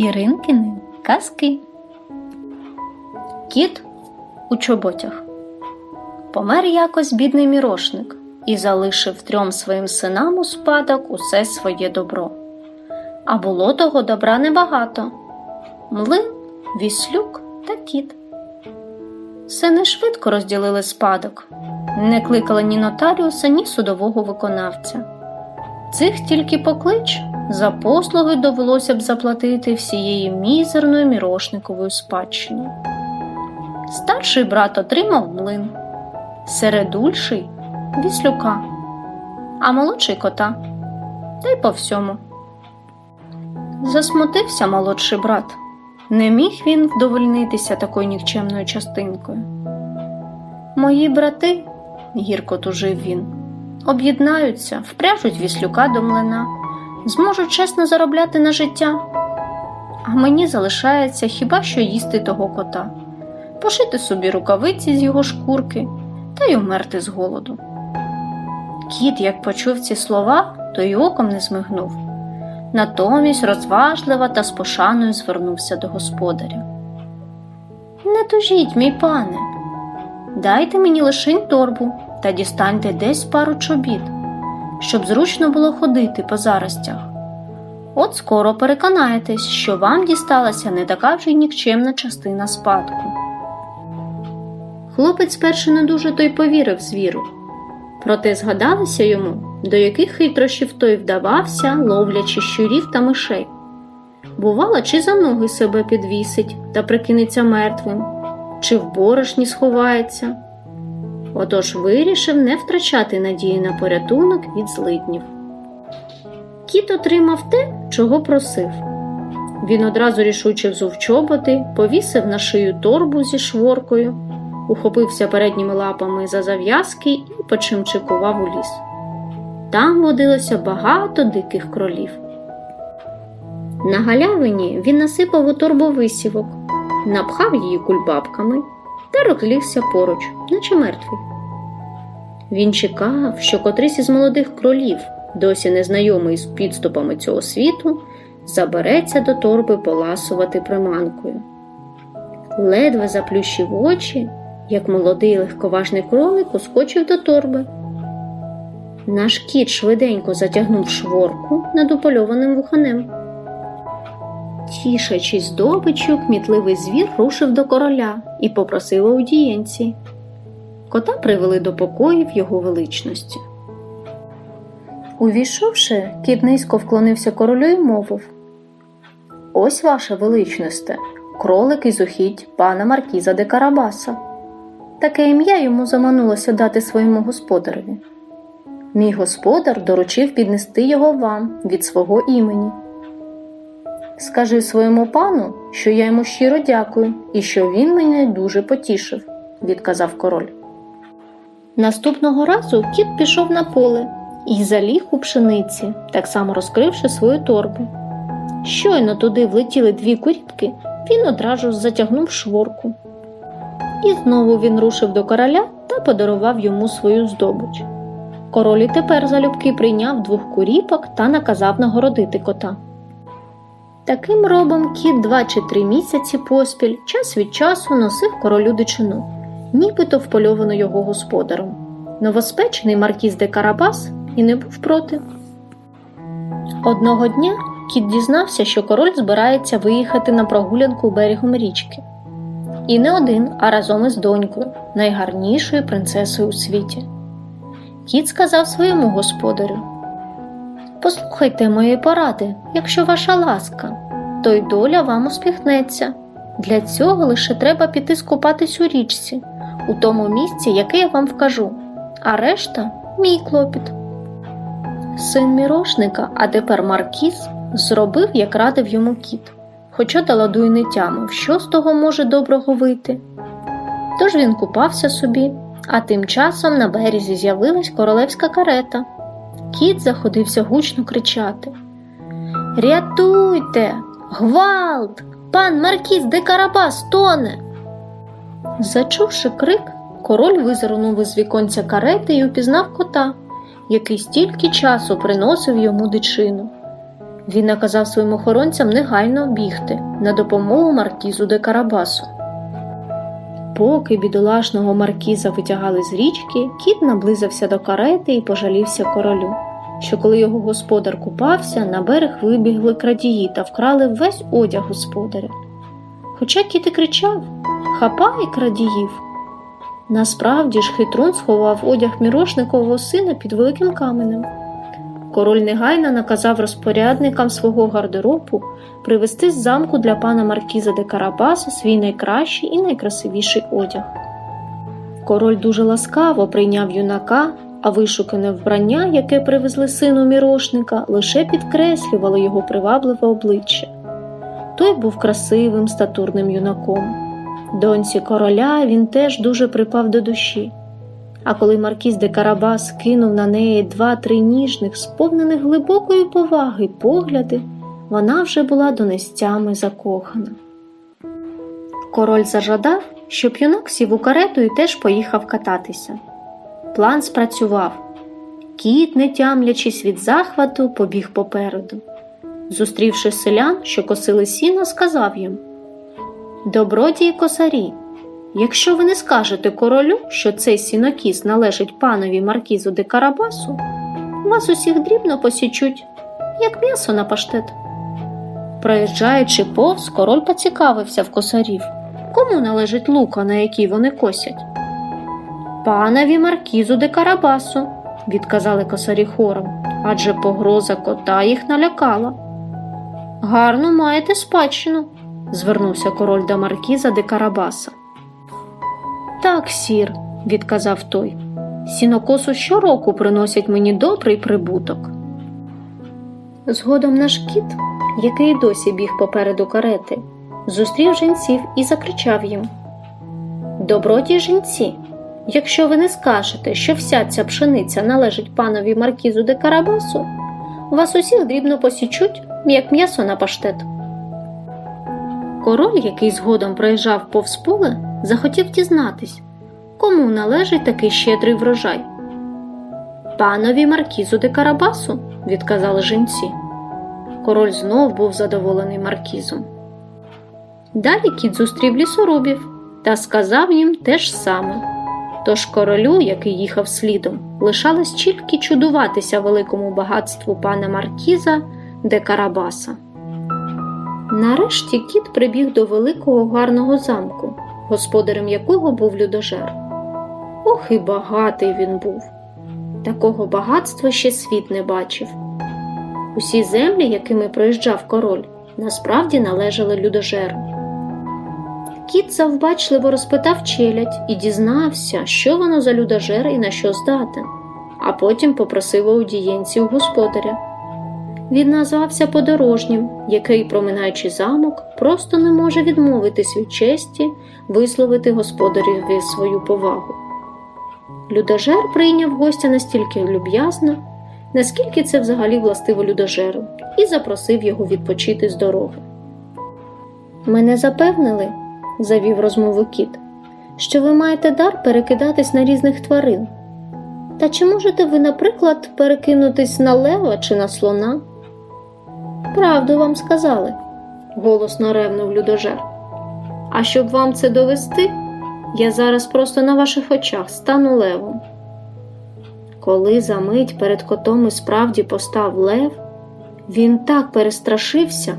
Іринкини казки. Кіт у чоботях. Помер якось бідний мірошник і залишив трьом своїм синам у спадок усе своє добро. А було того добра небагато млин, віслюк та кіт. Сини швидко розділили спадок, не кликали ні нотаріуса, ні судового виконавця. Цих тільки поклич, за послуги довелося б заплатити всієї мізерної мірошникової спадщини. Старший брат отримав млин, середульший віслюка, а молодший кота, та й по всьому. Засмутився молодший брат. Не міг він вдовольнитися такою нікчемною частинкою. Мої брати, гірко тужив він, об'єднаються, впряжуть віслюка до млина, зможуть чесно заробляти на життя. А мені залишається хіба що їсти того кота, пошити собі рукавиці з його шкурки та й умерти з голоду. Кіт, як почув ці слова, то й оком не змигнув. Натомість розважливо та з пошаною звернувся до господаря. Не тужіть, мій пане, дайте мені лишень торбу та дістаньте десь пару чобіт, щоб зручно було ходити по заростях. От скоро переконаєтесь, що вам дісталася не така вже й нікчемна частина спадку. Хлопець спершу не дуже той повірив звіру, проте згадалося йому, до яких хитрощів той вдавався, ловлячи щурів та мишей. Бувало, чи за ноги себе підвісить та прикинеться мертвим, чи в борошні сховається. Отож вирішив не втрачати надії на порятунок від злиднів. Кіт отримав те, чого просив. Він одразу рішуче взув чоботи, повісив на шию торбу зі шворкою, ухопився передніми лапами за зав'язки і почимчикував у ліс. Там водилося багато диких кролів. На галявині він насипав у торбу висівок, напхав її кульбабками та розлігся поруч, наче мертвий. Він чекав, що котрийсь із молодих кролів, досі незнайомий з підступами цього світу, забереться до торби поласувати приманкою. Ледве заплющив очі, як молодий легковажний кролик ускочив до торби. Наш кіт швиденько затягнув шворку над упольованим вуханем. Тішачись здобичю, кмітливий звір рушив до короля і попросив аудієнції. Кота привели до покоїв його величності. Увійшовши, кіт низько вклонився королю і мовив Ось ваше величносте, кролик із ухідь пана Маркіза де Карабаса. Таке ім'я йому заманулося дати своєму господареві. Мій господар доручив піднести його вам від свого імені. Скажи своєму пану, що я йому щиро дякую і що він мене дуже потішив, відказав король. Наступного разу кіт пішов на поле і заліг у пшениці, так само розкривши свою торбу. Щойно туди влетіли дві курітки, він одразу затягнув шворку. І знову він рушив до короля та подарував йому свою здобич. Король і тепер залюбки прийняв двох куріпок та наказав нагородити кота. Таким робом кіт два чи три місяці поспіль час від часу носив королю дичину, нібито впольовану його господаром. Новоспечений маркіз де Карабас і не був проти. Одного дня кіт дізнався, що король збирається виїхати на прогулянку берегом річки. І не один, а разом із донькою, найгарнішою принцесою у світі. Кіт сказав своєму господарю Послухайте мої поради, якщо ваша ласка, то й доля вам успіхнеться. Для цього лише треба піти скупатись у річці, у тому місці, яке я вам вкажу, а решта мій клопіт. Син мірошника, а тепер Маркіз, зробив, як радив йому кіт, хоча до ладу й не тямив, що з того може доброго вийти. Тож він купався собі, а тим часом на березі з'явилась королевська карета. Кіт заходився гучно кричати Рятуйте, гвалт, пан Маркіз де Карабас тоне. Зачувши крик, король визирнув із віконця карети і упізнав кота, який стільки часу приносив йому дичину. Він наказав своїм охоронцям негайно бігти на допомогу маркізу де Карабасу. Поки бідолашного маркіза витягали з річки, кіт наблизився до карети і пожалівся королю, що коли його господар купався, на берег вибігли крадії та вкрали весь одяг господаря. Хоча кіт і кричав Хапай крадіїв. Насправді ж хитрун сховав одяг мірошникового сина під великим каменем. Король негайно наказав розпорядникам свого гардеробу привезти з замку для пана Маркіза де Карабаса свій найкращий і найкрасивіший одяг. Король дуже ласкаво прийняв юнака, а вишукане вбрання, яке привезли сину мірошника, лише підкреслювало його привабливе обличчя. Той був красивим статурним юнаком. Доньці короля він теж дуже припав до душі. А коли Маркіз де Карабас кинув на неї два-три ніжних, сповнених глибокої поваги погляди, вона вже була донестями закохана. Король зажадав, щоб юнак сів у карету і теж поїхав кататися. План спрацював. Кіт, не тямлячись від захвату, побіг попереду. Зустрівши селян, що косили сіно, сказав їм Добродії косарі, якщо ви не скажете королю, що цей сінокіс належить панові маркізу де Карабасу, вас усіх дрібно посічуть, як м'ясо на паштет. Проїжджаючи повз, король поцікавився в косарів, кому належить лука, на якій вони косять. Панові маркізу де Карабасу, відказали косарі хором, адже погроза кота їх налякала. Гарно маєте спадщину, звернувся король до маркіза де Карабаса. Так, сір, відказав той. Сінокосу щороку приносять мені добрий прибуток. Згодом наш кіт, який досі біг попереду карети, зустрів жінців і закричав їм Доброді жінці, якщо ви не скажете, що вся ця пшениця належить панові маркізу де Карабасу, вас усіх дрібно посічуть, як м'ясо на паштет. Король, який згодом проїжджав повз поле, захотів дізнатись, кому належить такий щедрий врожай. Панові маркізу де Карабасу, відказали жінці. Король знов був задоволений маркізом. Далі кіт зустрів лісорубів та сказав їм те ж саме. Тож королю, який їхав слідом, лишалось тільки чудуватися великому багатству пана Маркіза де Карабаса. Нарешті кіт прибіг до великого гарного замку, господарем якого був людожер. Ох і багатий він був. Такого багатства ще світ не бачив. Усі землі, якими проїжджав король, насправді належали людожеру. Кіт завбачливо розпитав челядь і дізнався, що воно за людожер і на що здатен, а потім попросив аудієнції у господаря. Він назвався подорожнім, який, проминаючи замок, просто не може відмовитись від честі висловити господареві свою повагу. Людожер прийняв гостя настільки люб'язно, наскільки це взагалі властиво людожеру, і запросив його відпочити з дороги. Мене запевнили, завів розмову кіт, що ви маєте дар перекидатись на різних тварин. Та чи можете ви, наприклад, перекинутись на лева чи на слона? Правду вам сказали, голосно ревнув людожер. А щоб вам це довести, я зараз просто на ваших очах стану левом. Коли за мить перед котом і справді постав лев, він так перестрашився,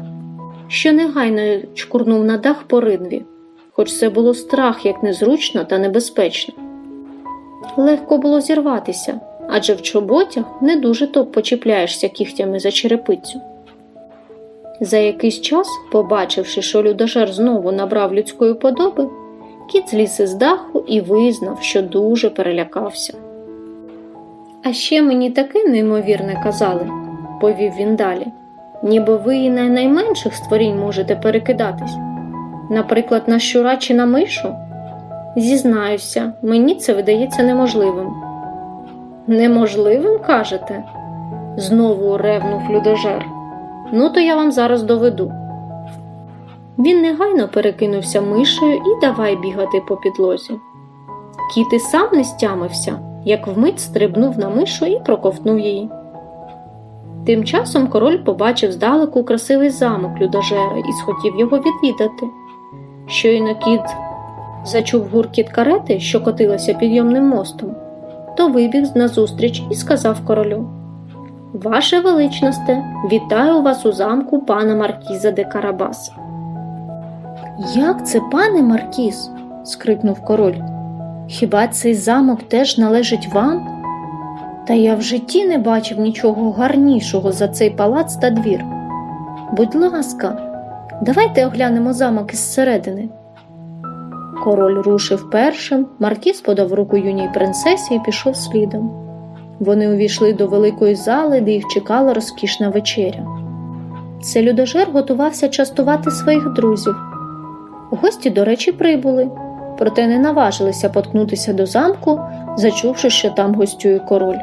що негайно чкурнув на дах по ринві, хоч це було страх як незручно та небезпечно. Легко було зірватися, адже в чоботях не дуже то почіпляєшся кігтями за черепицю. За якийсь час, побачивши, що людожер знову набрав людської подоби, кіт зліз із даху і визнав, що дуже перелякався. А ще мені таке неймовірне казали, повів він далі, ніби ви і на найменших створінь можете перекидатись, наприклад, на щура чи на мишу. Зізнаюся, мені це видається неможливим. Неможливим, кажете? знову ревнув людожер. Ну, то я вам зараз доведу. Він негайно перекинувся мишею і давай бігати по підлозі. Кіт і сам не стямився, як вмить стрибнув на мишу і проковтнув її. Тим часом король побачив здалеку красивий замок людожера і схотів його відвідати. Щойно кіт зачув гуркіт карети, що котилася підйомним мостом, то вибіг назустріч і сказав королю Ваше величносте, вітаю вас у замку пана Маркіза де Карабаса. Як це, пане Маркіз? скрикнув король. Хіба цей замок теж належить вам? Та я в житті не бачив нічого гарнішого за цей палац та двір. Будь ласка, давайте оглянемо замок із середини. Король рушив першим, Маркіз подав руку юній принцесі і пішов слідом. Вони увійшли до великої зали, де їх чекала розкішна вечеря. Це людожер готувався частувати своїх друзів. Гості, до речі, прибули, проте не наважилися поткнутися до замку, зачувши, що там гостює король.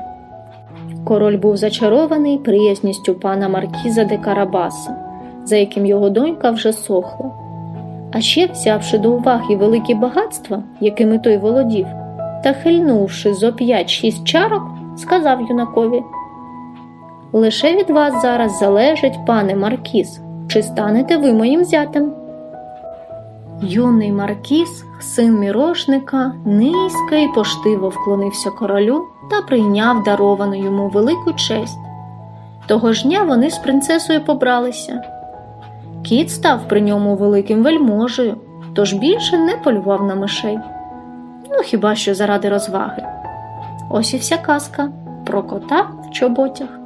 Король був зачарований приязністю пана Маркіза де Карабаса, за яким його донька вже сохла. А ще, взявши до уваги великі багатства, якими той володів, та хильнувши зо п'ять-шість чарок, сказав юнакові Лише від вас зараз залежить, пане Маркіз, чи станете ви моїм зятем. Юний Маркіз, син мірошника, низько і поштиво вклонився королю та прийняв даровану йому велику честь. Того ж дня вони з принцесою побралися. Кіт став при ньому великим вельможею, тож більше не полював на мишей. Ну, хіба що заради розваги. Ось і вся казка про кота в чоботях.